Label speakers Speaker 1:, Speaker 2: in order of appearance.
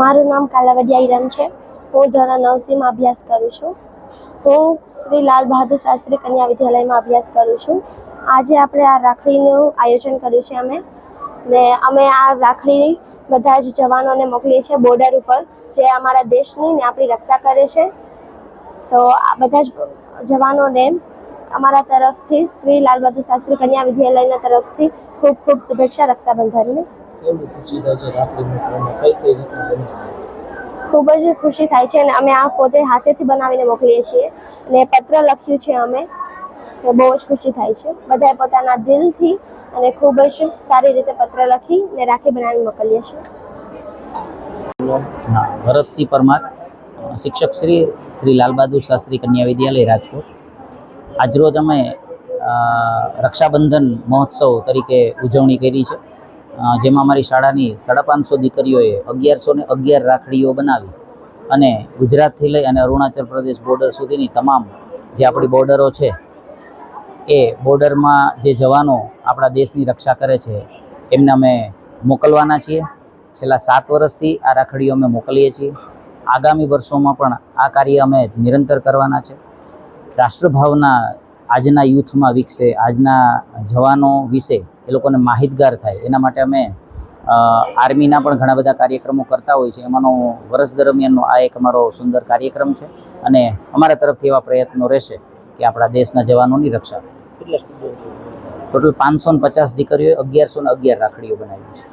Speaker 1: મારું નામ કાલાવડિયા ઈરમ છે. હું ધોરણ નવસીમાં અભ્યાસ કરું છું. હું શ્રી લાલ બહાદુર શાસ્ત્રી કન્યા વિદ્યાલયમાં અભ્યાસ કરું છું. આજે આપણે આ રાખડીનું આયોજન કર્યું છે અમે. ને અમે આ રાખડી બધા જ જવાનોને મોકલીએ છીએ બોર્ડર ઉપર, જે અમારા દેશની ને આપણી રક્ષા કરે છે. તો આ બધા જ જવાનોને અમારા તરફથી, શ્રી લાલ બહાદુર શાસ્ત્રી કન્યા વિદ્યાલયના તરફથી ખૂબ ખૂબ શુભેચ્છા રક્ષાબંધનની.
Speaker 2: કેવી ખુશી થાય છે રાખડી મોકલવામાં કઈ કઈ રીતે
Speaker 1: ખૂબ જ ખુશી થાય છે અને અમે આ પોતે હાથેથી બનાવીને મોકલીએ છીએ અને પત્ર લખ્યું છે અમે. તો બહુ જ ખુશી થાય છે. બધાએ પોતાના દિલથી અને ખૂબ જ સારી રીતે પત્ર લખી અને રાખી બનાવી મોકલીએ છીએ.
Speaker 3: ભરતસિંહ પરમાર શિક્ષક શ્રી શ્રી લાલ બહાદુર શાસ્ત્રી કન્યા વિદ્યાલય રાજકોટ. આજરોજ અમે રક્ષાબંધન મહોત્સવ તરીકે ઉજવણી કરી છે. જેમાં અમારી શાળાની સાડા પાંચસો દીકરીઓએ અગિયારસો ને અગિયાર રાખડીઓ બનાવી અને ગુજરાતથી લઈ અને અરુણાચલ પ્રદેશ બોર્ડર સુધીની તમામ જે આપણી બોર્ડરો છે, એ બોર્ડરમાં જે જવાનો આપણા દેશની રક્ષા કરે છે, એમને અમે મોકલવાના છીએ. છેલ્લા સાત વર્ષથી આ રાખડીઓ અમે મોકલીએ છીએ. આગામી વર્ષોમાં પણ આ કાર્ય અમે નિરંતર કરવાના છે. રાષ્ટ્રભાવના આજના યુથમાં વિકસે આજના જવાનો વિશે એ લોકોને માહિતગાર થાય. એના માટે અમે આર્મીના પણ ઘણા બધા કાર્યક્રમો કરતા હોય છે. એમાંનો વર્ષ દરમિયાનનો આ એક અમારો સુંદર કાર્યક્રમ છે અને અમારા તરફથી એવા પ્રયત્નો રહેશે કે આપણા દેશના જવાનોની રક્ષા. ટોટલ પાંચસો ને પચાસ દીકરીઓએ અગિયારસો ને અગિયાર રાખડીઓ બનાવી છે.